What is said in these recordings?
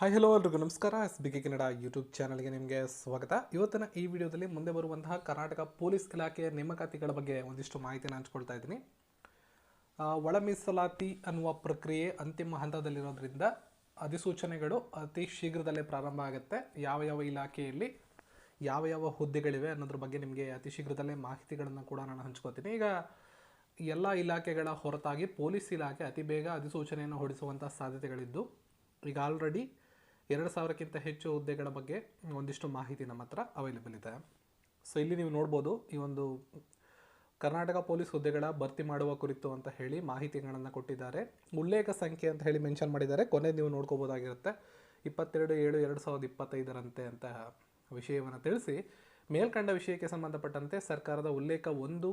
Hi hello ಎಲ್ರಿಗೂ. ನಮಸ್ಕಾರ. S B K Kannada YouTube ಚಾನಲ್ಗೆ ನಿಮಗೆ ಸ್ವಾಗತ. ಇವತ್ತಿನ ಈ ವಿಡಿಯೋದಲ್ಲಿ ಮುಂದೆ ಬರುವಂತಹ ಕರ್ನಾಟಕ ಪೊಲೀಸ್ ಇಲಾಖೆಯ ನೇಮಕಾತಿಗಳ ಬಗ್ಗೆ ಒಂದಿಷ್ಟು ಮಾಹಿತಿ ಹಂಚ್ಕೊಳ್ತಾ ಇದ್ದೀನಿ. ಒಳ ಮೀಸಲಾತಿ ಅನ್ನುವ ಪ್ರಕ್ರಿಯೆ ಅಂತಿಮ ಹಂತದಲ್ಲಿರೋದ್ರಿಂದ ಅಧಿಸೂಚನೆಗಳು ಅತಿ ಶೀಘ್ರದಲ್ಲೇ ಪ್ರಾರಂಭ ಆಗುತ್ತೆ. ಯಾವ ಯಾವ ಇಲಾಖೆಯಲ್ಲಿ ಯಾವ ಯಾವ ಹುದ್ದೆಗಳಿವೆ ಅನ್ನೋದ್ರ ಬಗ್ಗೆ ನಿಮಗೆ ಅತಿ ಶೀಘ್ರದಲ್ಲೇ ಮಾಹಿತಿಗಳನ್ನು ಕೂಡ ನಾನು ಹಂಚ್ಕೋತೀನಿ. ಈಗ ಎಲ್ಲ ಇಲಾಖೆಗಳ ಹೊರತಾಗಿ ಪೊಲೀಸ್ ಇಲಾಖೆ ಅತಿ ಬೇಗ ಅಧಿಸೂಚನೆಯನ್ನು ಹೊಡಿಸುವಂಥ ಸಾಧ್ಯತೆಗಳಿದ್ದು ಈಗ ಆಲ್ರೆಡಿ ಎರಡು ಸಾವಿರಕ್ಕಿಂತ ಹೆಚ್ಚು ಹುದ್ದೆಗಳ ಬಗ್ಗೆ ಒಂದಿಷ್ಟು ಮಾಹಿತಿ ನಮ್ಮ ಹತ್ರ ಅವೈಲೇಬಲ್ ಇದೆ. ಸೊ ಇಲ್ಲಿ ನೀವು ನೋಡ್ಬೋದು ಈ ಒಂದು ಕರ್ನಾಟಕ ಪೊಲೀಸ್ ಹುದ್ದೆಗಳ ಭರ್ತಿ ಮಾಡುವ ಕುರಿತು ಅಂತ ಹೇಳಿ ಮಾಹಿತಿಗಳನ್ನು ಕೊಟ್ಟಿದ್ದಾರೆ. ಉಲ್ಲೇಖ ಸಂಖ್ಯೆ ಅಂತ ಹೇಳಿ ಮೆನ್ಷನ್ ಮಾಡಿದ್ದಾರೆ. ಕೊನೆ ನೀವು ನೋಡ್ಕೋಬೋದಾಗಿರುತ್ತೆ. ಇಪ್ಪತ್ತೆರಡು, ಏಳು, ಎರಡು ಸಾವಿರದ ಇಪ್ಪತ್ತೈದರಂತೆ ಅಂತ ವಿಷಯವನ್ನು ತಿಳಿಸಿ. ಮೇಲ್ಕಂಡ ವಿಷಯಕ್ಕೆ ಸಂಬಂಧಪಟ್ಟಂತೆ ಸರ್ಕಾರದ ಉಲ್ಲೇಖ ಒಂದು,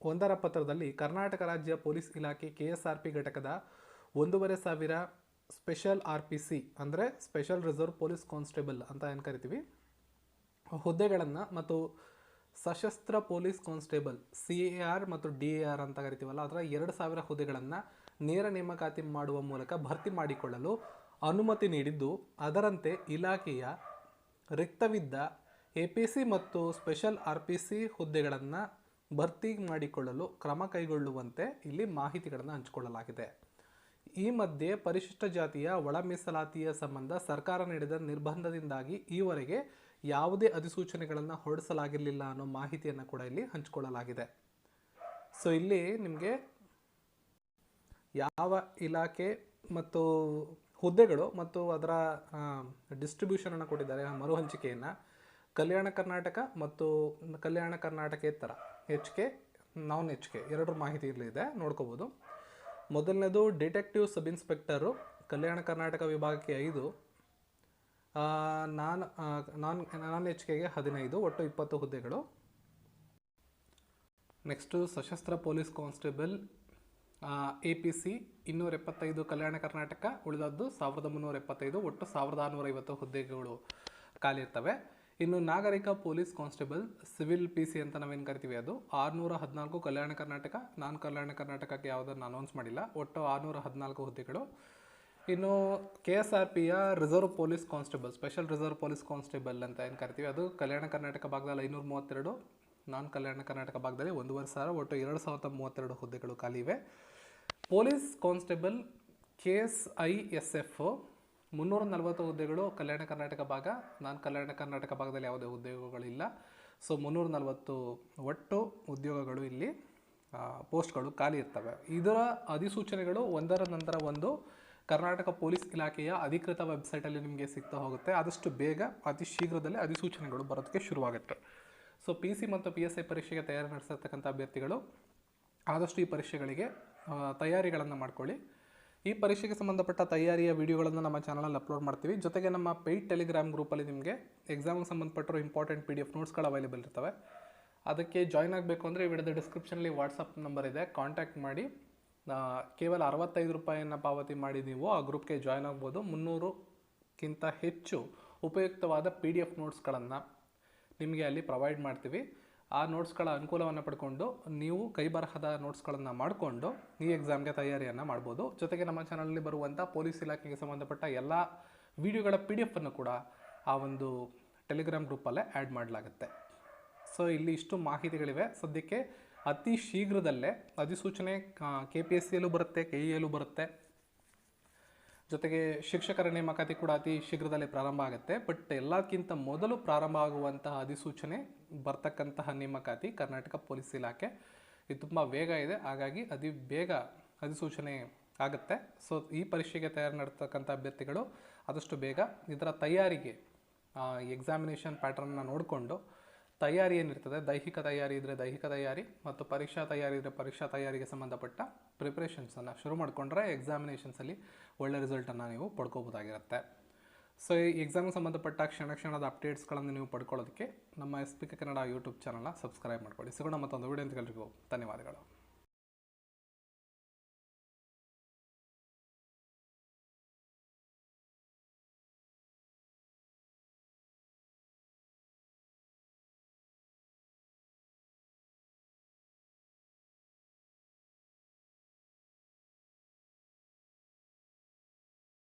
ಒಂದರ ಪತ್ರದಲ್ಲಿ ಕರ್ನಾಟಕ ರಾಜ್ಯ ಪೊಲೀಸ್ ಇಲಾಖೆ ಕೆ ಎಸ್ ಆರ್ ಪಿ ಘಟಕದ ಒಂದೂವರೆ ಸಾವಿರ ಸ್ಪೆಷಲ್ ಆರ್ ಪಿ ಸಿ ಅಂದರೆ ಸ್ಪೆಷಲ್ ರಿಸರ್ವ್ ಪೊಲೀಸ್ ಕಾನ್ಸ್ಟೇಬಲ್ ಅಂತ ಏನು ಕರಿತೀವಿ? ಹುದ್ದೆಗಳನ್ನು ಮತ್ತು ಸಶಸ್ತ್ರ police constable, C A R ಮತ್ತು ಡಿ ಎ ಆರ್ ಅಂತ ಕರಿತೀವಲ್ಲ, ಅದರ ಎರಡು ಸಾವಿರ ಹುದ್ದೆಗಳನ್ನು ನೇರ ನೇಮಕಾತಿ ಮಾಡುವ ಮೂಲಕ ಭರ್ತಿ ಮಾಡಿಕೊಳ್ಳಲು ಅನುಮತಿ ನೀಡಿದ್ದು, ಅದರಂತೆ ಇಲಾಖೆಯ ರಿಕ್ತವಿದ್ದ ಎ ಪಿ ಸಿ ಮತ್ತು ಸ್ಪೆಷಲ್ ಆರ್ ಪಿ ಸಿ ಹುದ್ದೆಗಳನ್ನು ಭರ್ತಿ ಮಾಡಿಕೊಳ್ಳಲು ಕ್ರಮ ಕೈಗೊಳ್ಳುವಂತೆ ಇಲ್ಲಿ ಮಾಹಿತಿಗಳನ್ನು ಹಂಚಿಕೊಳ್ಳಲಾಗಿದೆ. ಈ ಮಧ್ಯೆ ಪರಿಶಿಷ್ಟ ಜಾತಿಯ ಒಳ ಮೀಸಲಾತಿಯ ಸಂಬಂಧ ಸರ್ಕಾರ ನೀಡಿದ ನಿರ್ಬಂಧದಿಂದಾಗಿ ಈವರೆಗೆ ಯಾವುದೇ ಅಧಿಸೂಚನೆಗಳನ್ನು ಹೊರಡಿಸಲಾಗಿರಲಿಲ್ಲ ಅನ್ನೋ ಮಾಹಿತಿಯನ್ನು ಕೂಡ ಇಲ್ಲಿ ಹಂಚಿಕೊಳ್ಳಲಾಗಿದೆ. ಸೊ ಇಲ್ಲಿ ನಿಮಗೆ ಯಾವ ಇಲಾಖೆ ಮತ್ತು ಹುದ್ದೆಗಳು ಮತ್ತು ಅದರ ಡಿಸ್ಟ್ರಿಬ್ಯೂಷನನ್ನು ಕೊಟ್ಟಿದ್ದಾರೆ ಮರು ಹಂಚಿಕೆಯನ್ನು ಕಲ್ಯಾಣ ಕರ್ನಾಟಕ ಮತ್ತು Kalyana ಕರ್ನಾಟಕೇತರ H K non H K ಎರಡರ ಮಾಹಿತಿ ಇರಲಿದೆ ನೋಡ್ಕೋಬೋದು. ಮೊದಲನೇದು detective sub inspector Kalyana Karnataka ವಿಭಾಗಕ್ಕೆ ಐದು. ನಾನ್ ನಾನ್ ನಾನ್ ಎಚ್ ಕೆಗೆ ಹದಿನೈದು, ಒಟ್ಟು ಇಪ್ಪತ್ತು ಹುದ್ದೆಗಳು. ನೆಕ್ಸ್ಟು ಸಶಸ್ತ್ರ police constable A P C ಇನ್ನೂರ ಎಪ್ಪತ್ತೈದು, ಕಲ್ಯಾಣ ಕರ್ನಾಟಕ ಉಳಿದದ್ದು ಸಾವಿರದ ಮುನ್ನೂರ ಎಪ್ಪತ್ತೈದು, ಒಟ್ಟು ಸಾವಿರದ ಆರುನೂರ ಐವತ್ತು ಹುದ್ದೆಗಳು ಖಾಲಿ ಇರ್ತವೆ. ಇನ್ನು ನಾಗರಿಕ police constable, civil P C ಅಂತ ನಾವೇನು ಕರಿತೀವಿ ಅದು? ಆರುನೂರ ಹದಿನಾಲ್ಕು ಕಲ್ಯಾಣ ಕರ್ನಾಟಕ, ನಾನ್ ಕಲ್ಯಾಣ ಕರ್ನಾಟಕಕ್ಕೆ ಯಾವುದನ್ನು ಅನೌನ್ಸ್ ಮಾಡಿಲ್ಲ, ಒಟ್ಟು ಆರುನೂರ ಹದಿನಾಲ್ಕು ಹುದ್ದೆಗಳು. ಇನ್ನು ಕೆ ಎಸ್ ಆರ್ ಪಿಯ reserve police constable, special reserve police constable ಅಂತ ಏನು ಕರಿತೀವಿ ಅದು? ಕಲ್ಯಾಣ ಕರ್ನಾಟಕ ಭಾಗದಲ್ಲಿ ಐನೂರ ಮೂವತ್ತೆರಡು, ನಾನ್ ಕಲ್ಯಾಣ ಕರ್ನಾಟಕ ಭಾಗದಲ್ಲಿ ಒಂದೂವರೆ ಸಾವಿರ, ಒಟ್ಟು ಎರಡು ಸಾವಿರದ ಮೂವತ್ತೆರಡು ಹುದ್ದೆಗಳು ಖಾಲಿ ಇವೆ. Police constable, K S I S F ಮುನ್ನೂರ ನಲವತ್ತು ಹುದ್ದೆಗಳು ಕಲ್ಯಾಣ ಕರ್ನಾಟಕ ಭಾಗ. ನಾನು ಕಲ್ಯಾಣ ಕರ್ನಾಟಕ ಭಾಗದಲ್ಲಿ ಯಾವುದೇ ಉದ್ಯೋಗಗಳಿಲ್ಲ. ಸೊ ಮುನ್ನೂರ ನಲವತ್ತು ಒಟ್ಟು ಉದ್ಯೋಗಗಳು ಇಲ್ಲಿ ಪೋಸ್ಟ್ಗಳು ಖಾಲಿ ಇರ್ತವೆ. ಇದರ ಅಧಿಸೂಚನೆಗಳು ಒಂದರ ನಂತರ ಒಂದು ಕರ್ನಾಟಕ ಪೊಲೀಸ್ ಇಲಾಖೆಯ ಅಧಿಕೃತ ವೆಬ್ಸೈಟಲ್ಲಿ ನಿಮಗೆ ಸಿಗ್ತಾ ಹೋಗುತ್ತೆ. ಆದಷ್ಟು ಬೇಗ ಅತಿ ಶೀಘ್ರದಲ್ಲೇ ಅಧಿಸೂಚನೆಗಳು ಬರೋದಕ್ಕೆ ಶುರುವಾಗುತ್ತೆ. ಸೊ ಪಿ ಸಿ ಮತ್ತು ಪಿ ಎಸ್ ಐ ಪರೀಕ್ಷೆಗೆ ತಯಾರಿ ನಡೆಸಿರ್ತಕ್ಕಂಥ ಅಭ್ಯರ್ಥಿಗಳು ಆದಷ್ಟು ಈ ಪರೀಕ್ಷೆಗಳಿಗೆ ತಯಾರಿಗಳನ್ನು ಮಾಡ್ಕೊಳ್ಳಿ. ಈ ಪರೀಕ್ಷೆಗೆ ಸಂಬಂಧಪಟ್ಟ ತಯಾರಿಯ ವಿಡಿಯೋಗಳನ್ನು ನಮ್ಮ ಚಾನಲಲ್ಲಿ ಅಪ್ಲೋಡ್ ಮಾಡ್ತೀವಿ. ಜೊತೆಗೆ ನಮ್ಮ ಪೇಯ್ಡ್ ಟೆಲಿಗ್ರಾಮ್ ಗ್ರೂಪಲ್ಲಿ ನಿಮಗೆ ಎಕ್ಸಾಮ್ಗೆ ಸಂಬಂಧಪಟ್ಟಿರೋ ಇಂಪಾರ್ಟೆಂಟ್ ಪಿ ಡಿ ಎಫ್ ನೋಟ್ಸ್ಗಳು ಅವೈಲೇಬಲ್ ಇರ್ತವೆ. ಅದಕ್ಕೆ ಜಾಯ್ನ್ ಆಗಬೇಕು ಅಂದರೆ ಈ ವಿಡಿಯೋದ ಡಿಸ್ಕ್ರಿಪ್ಷನಲ್ಲಿ ವಾಟ್ಸಪ್ ನಂಬರ್ ಇದೆ. ಕಾಂಟ್ಯಾಕ್ಟ್ ಮಾಡಿ. ಕೇವಲ ಅರವತ್ತೈದು ರೂಪಾಯಿಯನ್ನು ಪಾವತಿ ಮಾಡಿ ನೀವು ಆ ಗ್ರೂಪ್ಗೆ ಜಾಯ್ನ್ ಆಗ್ಬೋದು. ಮುನ್ನೂರುಕ್ಕಿಂತ ಹೆಚ್ಚು ಉಪಯುಕ್ತವಾದ ಪಿ ಡಿ ಎಫ್ ನೋಟ್ಸ್ಗಳನ್ನು ನಿಮಗೆ ಅಲ್ಲಿ ಪ್ರೊವೈಡ್ ಮಾಡ್ತೀವಿ. ಆ ನೋಟ್ಸ್ಗಳ ಅನುಕೂಲವನ್ನು ಪಡ್ಕೊಂಡು ನೀವು ಕೈ ಬರಹದ ನೋಟ್ಸ್ಗಳನ್ನು ಮಾಡಿಕೊಂಡು ಈ ಎಕ್ಸಾಮ್ಗೆ ತಯಾರಿಯನ್ನು ಮಾಡ್ಬೋದು. ಜೊತೆಗೆ ನಮ್ಮ ಚಾನಲಲ್ಲಿ ಬರುವಂಥ ಪೊಲೀಸ್ ಇಲಾಖೆಗೆ ಸಂಬಂಧಪಟ್ಟ ಎಲ್ಲ ವಿಡಿಯೋಗಳ ಪಿ ಡಿ ಎಫನ್ನು ಕೂಡ ಆ ಒಂದು ಟೆಲಿಗ್ರಾಮ್ ಗ್ರೂಪಲ್ಲೇ ಆ್ಯಡ್ ಮಾಡಲಾಗುತ್ತೆ. ಸೊ, ಇಲ್ಲಿ ಇಷ್ಟು ಮಾಹಿತಿಗಳಿವೆ. ಸದ್ಯಕ್ಕೆ ಅತಿ ಶೀಘ್ರದಲ್ಲೇ ಅಧಿಸೂಚನೆ ಕೆ ಪಿ ಎಸ್ ಸಿಯಲ್ಲೂ ಬರುತ್ತೆ ಕೆ ಇಯಲ್ಲೂ ಬರುತ್ತೆ. ಜೊತೆಗೆ ಶಿಕ್ಷಕರ ನೇಮಕಾತಿ ಕೂಡ ಅತಿ ಶೀಘ್ರದಲ್ಲೇ ಪ್ರಾರಂಭ ಆಗುತ್ತೆ. ಬಟ್ ಎಲ್ಲಕ್ಕಿಂತ ಮೊದಲು ಪ್ರಾರಂಭ ಆಗುವಂತಹ ಅಧಿಸೂಚನೆ ಬರ್ತಕ್ಕಂತಹ ನೇಮಕಾತಿ ಕರ್ನಾಟಕ ಪೊಲೀಸ್ ಇಲಾಖೆ. ಇದು ತುಂಬ ವೇಗ ಇದೆ. ಹಾಗಾಗಿ ಅತಿ ಬೇಗ ಅಧಿಸೂಚನೆ ಆಗುತ್ತೆ. ಸೊ ಈ ಪರೀಕ್ಷೆಗೆ ತಯಾರು ನಡೆತಕ್ಕಂಥ ಅಭ್ಯರ್ಥಿಗಳು ಆದಷ್ಟು ಬೇಗ ಇದರ ತಯಾರಿಗೆ ಎಕ್ಸಾಮಿನೇಷನ್ ಪ್ಯಾಟರ್ನ್ನ ನೋಡಿಕೊಂಡು ತಯಾರಿ ಏನಿರ್ತದೆ? ದೈಹಿಕ ತಯಾರಿ ಇದ್ದರೆ ದೈಹಿಕ ತಯಾರಿ ಮತ್ತು ಪರೀಕ್ಷಾ ತಯಾರಿ ಇದ್ದರೆ ಪರೀಕ್ಷಾ ತಯಾರಿಗೆ ಸಂಬಂಧಪಟ್ಟ ಪ್ರಿಪ್ರೇಷನ್ಸನ್ನು ಶುರು ಮಾಡಿಕೊಂಡ್ರೆ ಎಕ್ಸಾಮಿನೇಷನ್ಸಲ್ಲಿ ಒಳ್ಳೆ ರಿಸಲ್ಟನ್ನು ನೀವು ಪಡ್ಕೋಬೋದಾಗಿರುತ್ತೆ ಸೊ ಈ ಎಕ್ಸಾಮ್ಗೆ ಸಂಬಂಧಪಟ್ಟ ಕ್ಷಣ ಕ್ಷಣದ ಅಪ್ಡೇಟ್ಸ್ಗಳನ್ನು ನೀವು ಪಡ್ಕೊಳ್ಳೋದಕ್ಕೆ ನಮ್ಮ S P K Kannada YouTube ಚಾನಲ್ನ ಸಬ್ಸ್ಕ್ರೈಬ್ ಮಾಡ್ಕೊಳ್ಳಿ. ಸಿಗೋಣ ಮತ್ತೊಂದು ವಿಡಿಯೋ ಅಂತ ಧನ್ಯವಾದಗಳು.